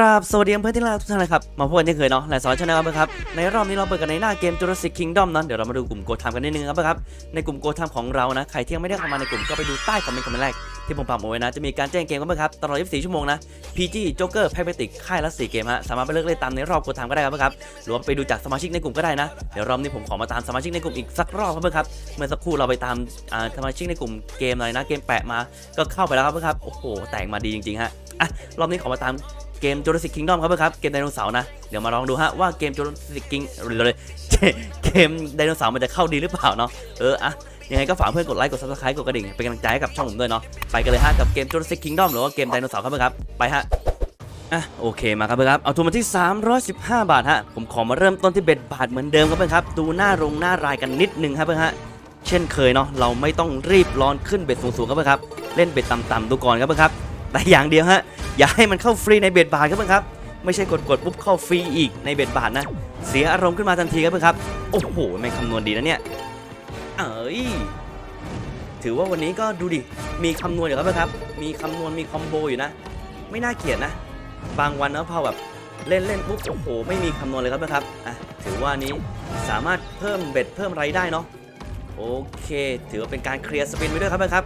กราบสวัสดีเพื่อนที่รักทุกท่านนะครับ มาพบกันเช่นเคยเนาะหลายสอนชาแนลครับ ในรอบนี้เราเปิดกันในหน้าเกม Jurassic Kingdom นะเดี๋ยวเรามาดูกลุ่มโกทามกันนิดนึงครับครับ ในกลุ่มโกทามของเรานะ ใครที่ยังไม่ได้เข้ามาในกลุ่มก็ไปดูใต้คอมเมนต์คอมเมนต์แรก ที่ผมปักเอาไว้นะ จะมีการแจ้งเกมกันครับ ตลอด 24 ชั่วโมงนะ PG Joker p a c m a t i c ค่ายละ4เกมฮะ สามารถไปเลือกเล่นตามในรอบโกทามก็ได้ครับครับ หรือว่าไปดูจากสมาชิกในกลุ่มก็ได้นะ เดี๋ยวรอบนี้ผมขอมาตามสมาชิกในกลุ่มอีกสักรอบครับครับเมื่อสักครู่เราไปตามอ่าสมาชิกในกลุ่มเกมอะไรนะ เกมแปะมา ก็เข้าไปแล้วครับครับโอ้โห แต่งมาดีจริงๆฮะอะรอบนี้ขอมาตาม เกม Jurassic Kingdom ครับเพื่อนครับ เกมไดโนเสาร์นะ เดี๋ยวมาลองดูฮะว่าเกม Jurassic King เลยเกมไดโนเสาร์มันจะเข้าดีหรือเปล่าเนาะเอออะยังไงก็ฝากเพื่อนกดไลค์กด subscribe กดกระดิ่งเป็นกำลังใจให้กับช่องผมด้วยเนาะไปกันเลยฮะกับเกม Jurassic Kingdom หรือว่าเกมไดโนเสาร์ครับเพื่อนครับไปฮะอะโอเคมาครับเพื่อนครับเอาทุนมาที่ 315 บาทฮะผมขอมาเริ่มต้นที่เบ็ดบาทเหมือนเดิมครับเพื่อนครับดูหน้าโรงหน้ารายกันนิดนึงครับเพื่อนฮะเช่นเคยเนาะเราไม่ต้องรีบร้อนขึ้นเบ็ดสูงๆครับเพื่อนครับเล่นเบ็ดต่ำๆดูก่อนครับเพื่อนครับ แต่อย่างเดียวฮะ อย่าให้มันเข้าฟรีในเบ็ดบาทครับเพื่อนครับ ไม่ใช่กดกดๆปุ๊บเข้าฟรีอีกในเบ็ดบาทนะ เสียอารมณ์ขึ้นมาทันทีครับเพื่อนครับ โอ้โหแม่งคำนวณดีนะเนี่ย เอ้ย ถือว่าวันนี้ก็ดูดิ มีคำนวณอยู่ครับเพื่อนครับ มีคำนวณมีคอมโบอยู่นะ ไม่น่าเกลียดนะ บางวันนะพอแบบเล่นเล่นปุ๊บโอ้โหไม่มีคำนวณเลยครับนครับ อะถือว่านี้สามารถเพิ่มเบ็ดเพิ่มไรายได้เนาะ โอเค ถือว่าเป็นการเคลียร์สปินไปด้วยครับนครับ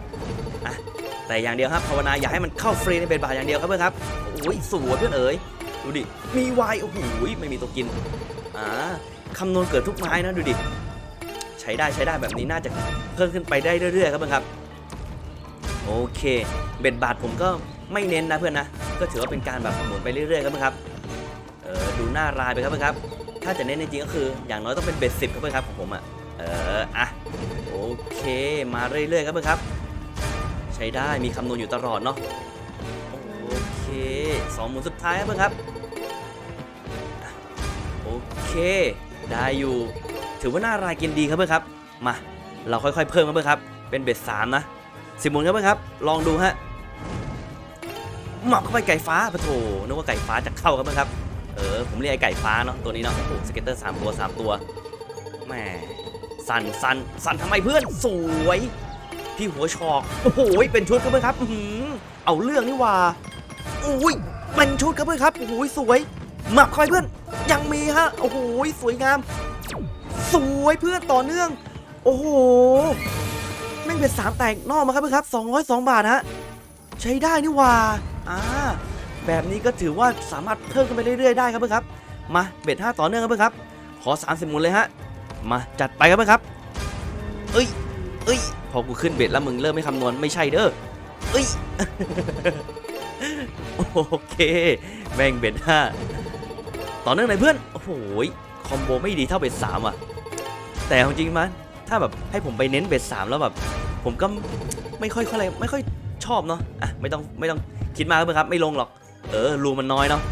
แต่อย่างเดียวครับภาวนาอย่าให้มันเข้าฟรีในเบ็ดบาทอย่างเดียวครับเพื่อนครับโอ้ยสวยเพื่อนเอ๋ยดูดิมีวายโอ้โหไม่มีตัวกินอ่าคำนวณเกิดทุกไม้นะดูดิใช้ได้ใช้ได้แบบนี้น่าจะเพิ่มขึ้นไปได้เรื่อยๆครับเพื่อนครับโอเค เบ็ดบาทผมก็ไม่เน้นนะเพื่อนนะก็ถือว่าเป็นการแบบหมุนไปเรื่อยๆครับเพื่อนครับเออดูหน้ารายไปครับเพื่อนครับถ้าจะเน้นจริงๆก็คือ อย่างน้อยต้องเป็นเบ็ดสิบครับเพื่อนครับของผมอะเอออะโอเคมาเรื่อยๆครับเพื่อนครับ ใช้ได้มีคำนวณอยู่ตลอดเนาะโอเคสองหมุนสุดท้ายครับเพื่อนครับโอเค ได้อยู่ ถือว่าน้ารายกินดีครับเพื่อนครับ มา เราค่อยๆ เพิ่มครับเพื่อนครับ เป็นเบ็ดสามนะสิบหมุนครับเพื่อนครับ ลองดูฮะหมับเข้าไปไก่ฟ้าปะโถนึกว่าไก่ฟ้าจะเข้าครับเพื่อนครับเออผมเรียกไอ้ไก่ฟ้าเนาะตัวนี้เนาะโอ้โหสเก็ตเตอร์สามตัวสามตัวแหม่สันสันสันทำไมเพื่อนสวย พี่หัวชอกโอ้โหเป็นชุดครับเพื่อนครับอื้อหือเอาเรื่องนี่ว่าอุ้ยเป็นชุดครับเพื่อนครับโอ้โหสวยหมับเข้าไปเพื่อน ยังมีฮะโอ้โหสวยงาม สวยเพื่อนต่อเนื่อง โอ้โหแม่งเป็นสามแตกนอกมาครับเพื่อนครับ202 บาทฮะใช้ได้นี่ว่าอ่าแบบนี้ก็ถือว่าสามารถเพิ่มขึ้นไปเรื่อยๆได้ครับเพื่อนครับมาเบ็ดห้าต่อเนื่องครับเพื่อนครับขอ 30 หมุนเลยฮะมาจัดไปครับเพื่อนครับ เอ้ย เอ้ย พอกูขึ้นเบ็ดแล้วมึงเริ่มไม่คำนวณไม่ใช่เด้อเอ้ย โอเค แม่งเบ็ดห้าต่อเนื่องเลยเพื่อน โอ้โหยคอมโบไม่ดีเท่าเบ็ดสามอะ แต่เอาจริงมั้ยถ้าแบบให้ผมไปเน้นเบ็ดสามแล้วแบบ ผมก็ไม่ค่อยอะไรไม่ค่อยชอบเนาะอะไม่ต้องไม่ต้องคิดมากครับเพื่อนครับ ไม่ลงหรอก เออรูมันน้อยเนาะ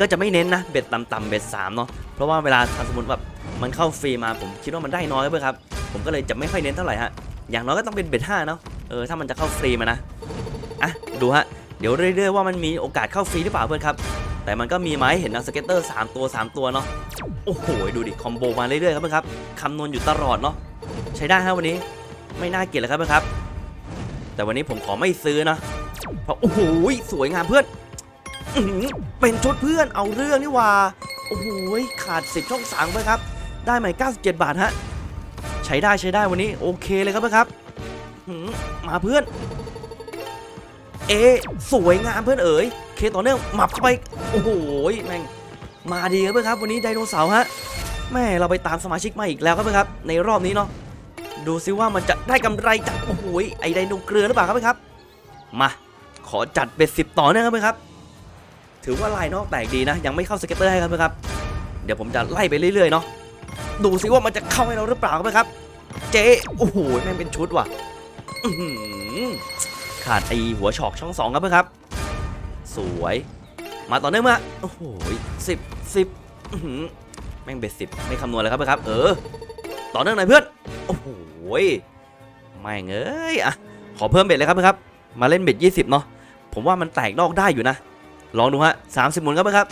ก็จะไม่เน้นนะเบ็ดต่ำๆเบ็ดสามเนาะเพราะว่าเวลาถ้าสมมติแบบมันเข้าฟรีมาผมคิดว่ามันได้น้อยครับเพื่อนครับ ผมก็เลยจะไม่ค่อยเน้นเท่าไหร่ฮะอย่างน้อยก็ต้องเป็นเบ็ดห้าเนาะเออถ้ามันจะเข้าฟรีมานะอะดูฮะเดี๋ยวเรื่อยๆว่ามันมีโอกาสเข้าฟรีหรือเปล่าเพื่อนครับแต่มันก็มีไหมาให้เห็นนะสเก็ตเตอร์ 3 ตัว 3 ตัวเนาะโอ้โหดูดิคอมโบมาเรื่อยๆครับเพื่อนครับคำนวณอยู่ตลอดเนาะใช้ได้ฮะวันนี้ไม่น่าเกลียดเลยครับเพื่อนครับ แต่วันนี้ผมขอไม่ซื้อนะเพราะโอ้โหสวยงามเพื่อนอืเป็นชุดเพื่อนเอาเรื่องนี่ว่าโอ้โหขาดสิบช่องสามเพื่อนครับได้ใหม่97 บาทฮะ ใช้ได้ใช้ได้วันนี้โอเคเลยครับเพื่อนครับหมาเพื่อน เอสวยงามเพื่อนเอ๋ยเคต่อเนื่องหมับเข้าไปโอ้โหแม่งมาดีครับเพื่อนครับ วันนี้ไดโนเสาร์ฮะแม่เราไปตามสมาชิกมาอีกแล้วครับเพื่อนครับ ในรอบนี้เนาะดูซิว่ามันจะได้กำไรจากโอ้โหไอไดโนเกลือหรือเปล่าครับเพื่อนครับ มาขอจัดเบ็ดสิบต่อเนื่องครับเพื่อนครับ ถือว่าลายนอกแตกดีนะ ยังไม่เข้าสเก็ตเตอร์ให้ครับเพื่อนครับ เดี๋ยวผมจะไล่ไปเรื่อยๆเนาะ ดูซิว่ามันจะเข้าให้เราหรือเปล่าครับเพื่อนครับ เจ๊โอ้โหแม่งเป็นชุดว่ะขาดไอหัวฉอกช่องสองครับเพื่อนครับ สวย มาต่อเนื่องมาโอ้โหสิบสิบแม่งเบ็ดสิบไม่คำนวณเลยครับเพื่อนครับ เออ ต่อเนื่องหน่อยเพื่อน โอ้โหแม่งเอ้ยอะขอเพิ่มเบ็ดเลยครับเพื่อนครับ มาเล่นเบ็ดยี่สิบเนาะผมว่ามันแตกนอกได้อยู่นะ ลองดูฮะสามสิบหมุนครับเพื่อนครับ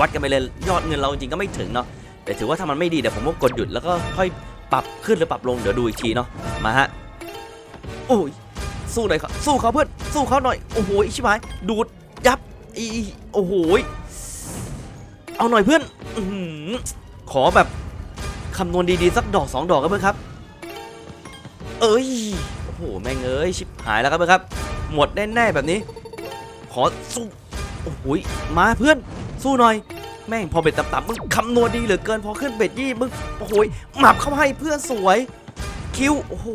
วัดกันไปเลยยอดเงินเราจริงก็ไม่ถึงเนาะ แต่ถือว่าถ้ามันไม่ดีเดี๋ยวผมก็กดหยุดแล้วก็ค่อยปรับขึ้นหรือปรับลงเดี๋ยวดูอีกทีเนาะมาฮะโอ้ยสู้หน่อยครับสู้เขาเพื่อนสู้เขาหน่อยโอ้โหอิชิบายดูดยับอีโอ้โหยเอาหน่อยเพื่อนอขอแบบคำนวณดีๆสักดอกสองดอกครับเพื่อนครับ เอ้ยโอ้โหแม่งเอ้ยชิบหายแล้วครับเพื่อนครับ หมดแน่ๆแบบนี้ ขอสู้โอ้โหยมาเพื่อนสู้หน่อย แม่งพอเบ็ดต่ำๆมึงคำนวณดีเหลือเกินพอขึ้นเบ็ดยี่มึงโอ้โหยหมับเข้าให้เพื่อนสวยคิวโอ้โห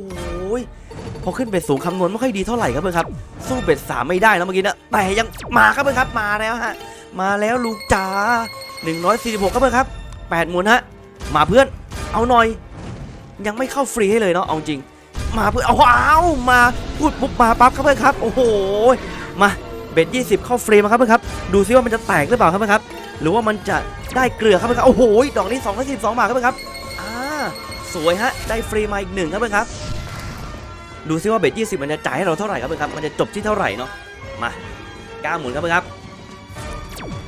พอขึ้นเบ็ดสูงคำนวณไม่ค่อยดีเท่าไหร่ครับเพื่อนครับ สู้เบ็ดสามไม่ได้นะเมื่อกี้นะแต่ยังมาครับเพื่อนครับมาแล้วฮะมาแล้วลูกจ๋า146ครับเพื่อนครับ8หมุนฮะมาเพื่อนเอาหน่อย ยังไม่เข้าฟรีให้เลยเนาะเอาจริง มาเพื่อนเอาเอามาพูดปุ๊บมาปั๊บครับเพื่อนครับ โอ้โหมาเบ็ด20 เข้าฟรีมาครับเพื่อนครับ ดูซิว่ามันจะแตกหรือเปล่าครับเพื่อนครับ หรือว่ามันจะได้เกลือครับเพื่อนครับโอ้โหดอกนี้2 1 2บาทครับเพื่อนครับอ่าสวยฮะได้ฟรีมาอีกหนึ่งครับเพื่อนครับดูซิว่าเบ็ด20มันจะจ่ายให้เราเท่าไหร่ครับเพื่อนครับมันจะจบที่เท่าไหร่เนาะมาก้าหมุนครับเพื่อนครับ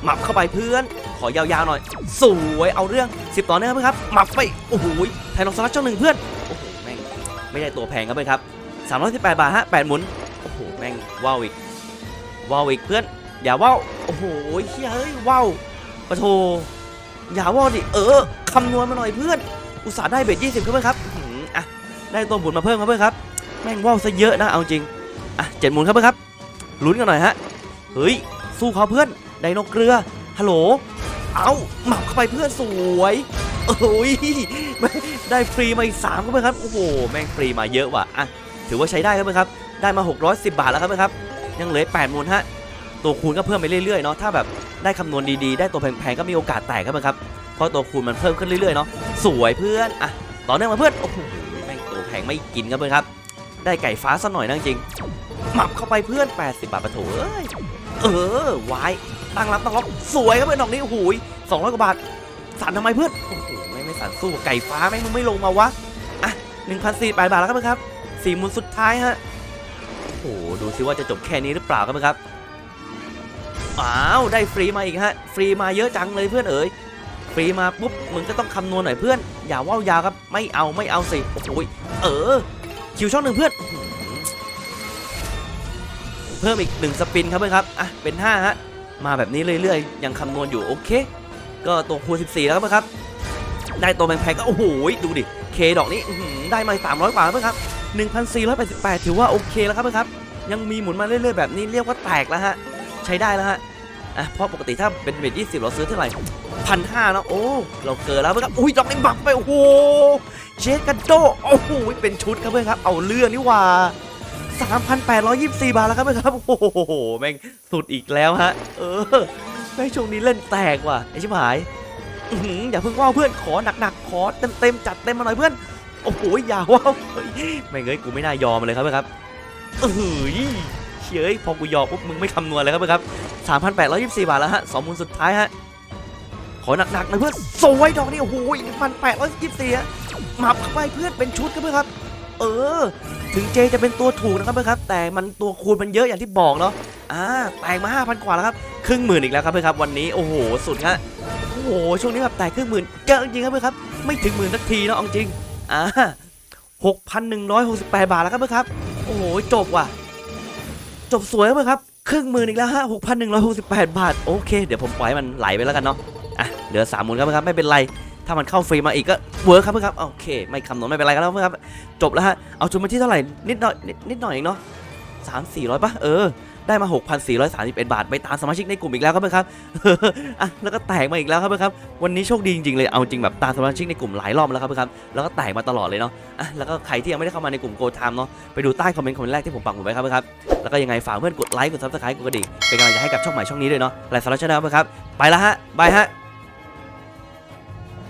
หมับเข้าไปเพื่อน ขอยาวๆหน่อย สวยเอาเรื่อง 10 ต่อเนื่องครับเพื่อนครับหมับไปโอ้โหไทยลองสลัดช่องหนึ่งเพื่อนโอ้โหแม่งไม่ได้ตัวแพงครับเพื่อนครับ318 บาทฮะ8หมุนโอ้โหแม่งว้าวอีกว้าวอีกเพื่อนอย่าว้าวโอ้โหเฮ้ยว้าว ปะโทอย่าว้าดิ เออคำนวณมาหน่อยเพื่อน อุตส่าห์ได้เบ็ด20ครับเพื่อนครับอืออะได้ตัวหมุนมาเพิ่มครับเพื่อนครับ แม่งว้าวซะเยอะนะเอาจริง อะเจ็ดหมุนครับเพื่อนครับ ลุ้นกันหน่อยฮะ เฮ้ย สู้เขาเพื่อน ไดโนเกลือ ฮัลโหล เอาหมับเข้าไปเพื่อนสวยโอ้ยได้ฟรีมาอีกสามครับเพื่อนครับ โอ้โห แม่งฟรีมาเยอะว่ะ อะ ถือว่าใช้ได้ครับเพื่อนครับ ได้มา 610 บาทแล้วครับเพื่อนครับ ยังเหลือ8หมุนฮะ ตัวคูณก็เพิ่มไปเรื่อยๆเนาะถ้าแบบได้คำนวณดีๆ ได้ตัวแพงๆก็มีโอกาสแตกครับเพื่อนครับเพราะตัวคูณมันเพิ่มขึ้นเรื่อยๆเนาะสวยเพื่อนอะต่อเนื่องมาเพื่อนโอ้โหแม่งตัวแพงไม่กินครับเพื่อนครับ ได้ไก่ฟ้าซะหน่อยนะจริงหมับเข้าไปเพื่อน 80 บาทปะโถเอ้ยเออวายตั้งรับตั้งรับสวยครับเพื่อนดอกนี้โอ้โหสองร้อยกว่าบาทสั่นทำไมเพื่อนโอ้โหไม่ไม่สั่นสู้กับไก่ฟ้าแม่งมึงไม่ลงมาวะอะหนึ่งพันสี่บาทแล้วครับเพื่อนครับสี่มุนสุดท้ายฮะโอ้โหดูซิว่าจะจบแค่นี้หรือเปล่าครับเพื่อนครับ อ้าวได้ฟรีมาอีกฮะ ฟรีมาเยอะจังเลยเพื่อนเอ๋ยฟรีมาปุ๊บมึงก็ต้องคำนวณหน่อยเพื่อน อย่าว่าวยาวครับไม่เอาไม่เอาสิโอ้โหเออคิวช่องหนึ่งเพื่อน เพิ่มอีกหนึ่งสปินครับเพื่อนครับอะเป็นห้าฮะมาแบบนี้เรื่อยๆ ยังคำนวณอยู่โอเค ก็ตัวคูณ14 แล้วครับเพื่อนครับได้ตัวแพงๆก็โอ้โหดูดิเคดอกนี้ได้มา300 กว่าแล้วเพื่อนครับ 1,488 ถือว่าโอเคแล้วครับเพื่อนครับ ยังมีหมุนมาเรื่อยๆแบบนี้เรียกว่าแตกแล้วฮะ ใช้ได้แล้วฮะอะเพราะปกติถ้าเป็นเบ็ด20เราซื้อเท่าไหร่พันห้าแล้วโอ้เราเกินแล้วเพื่อนครับอุ้ยดอกนี้บักไปโอ้โหเชคกันโดโอ้โหเป็นชุดครับเพื่อนครับเอาเรื่องนี่ว่า3,824 บาทแล้วครับเพื่อนครับ โอ้โห แม่งสุดอีกแล้วฮะ เออ แม่งช่วงนี้เล่นแตกว่ะ ไอชิบหาย อย่าเพิ่งว่าเพื่อน ขอหนักๆ ขอเต็มๆ จัดเต็มมาหน่อยเพื่อน โอ้โห อย่าว่าวเฮ้ยแม่งเอ้ยกูไม่น่ายอมเลยครับเพื่อนครับ เอ้ย เฮ้ยพอกูยอมปุ๊บมึงไม่คำนวณเลยครับเพื่อนครับ3,824 บาทแล้วฮะสองมุนสุดท้ายฮะขอหนักๆน่อยเพื่อนสวยดอกนี่โอ้โห1,824ฮะหมับเข้าไปเพื่อนเป็นชุดครับเพื่อนครับ เออ ถึงเจจะเป็นตัวถูกนะครับเพื่อนครับ แต่มันตัวคูณมันเยอะอย่างที่บอกเนาะอ่าแตกมา5,000กว่าแล้วครับครึ่งหมื่นอีกแล้วครับเพื่อนครับวันนี้โอ้โหสุดฮะโอ้โหช่วงนี้แบบแตกครึ่งหมื่นเยอะจริงครับเพื่อนครับไม่ถึงหมื่นสักทีเนาะเอาจริงอ่า6,168บาทแล้วครับเพื่อนครับโอ้โหจบว่ะ จบสวยครับเพื่อนครับ ครึ่งหมื่นอีกแล้วฮะ6,168บาท โอเค เดี๋ยวผมปล่อยมันไหลไปแล้วกันเนาะอะเหลือสามหมื่นครับเพื่อนครับ ไม่เป็นไร ถ้ามันเข้าฟรีมาอีกก็เวิร์คครับเพื่อนครับโอเค ไม่คำนวณไม่เป็นไรกันแล้วเพื่อนครับ จบแล้วฮะเอาจุดมาที่เท่าไหร่นิดหน่อยนิดนิดหน่อยเองเนาะสามสี่ร้อยป่ะเออ ได้มา 6,431 บาท ไปตามสมาชิกในกลุ่มอีกแล้วครับเพื่อนครับอะแล้วก็แตกมาอีกแล้วครับเพื่อนครับ วันนี้โชคดีจริงๆเลย เอาจริงแบบตามสมาชิกในกลุ่มหลายรอบแล้วครับเพื่อนครับ แล้วก็แตกมาตลอดเลยเนาะ อะแล้วก็ใครที่ยังไม่ได้เข้ามาในกลุ่มโกทามเนาะ ไปดูใต้คอมเมนต์คอมเมนต์แรกที่ผมปักหมุดไว้ครับเพื่อนครับ แล้วก็ยังไงฝากเพื่อนกดไลค์ กดซับสไครต์กดกระดิ่งเป็นกำลังใจให้กับช่องใหม่ช่องนี้ด้วยเนาะหลายสาระชาแนลเพื่อนครับ ไปแล้วฮะบายฮะ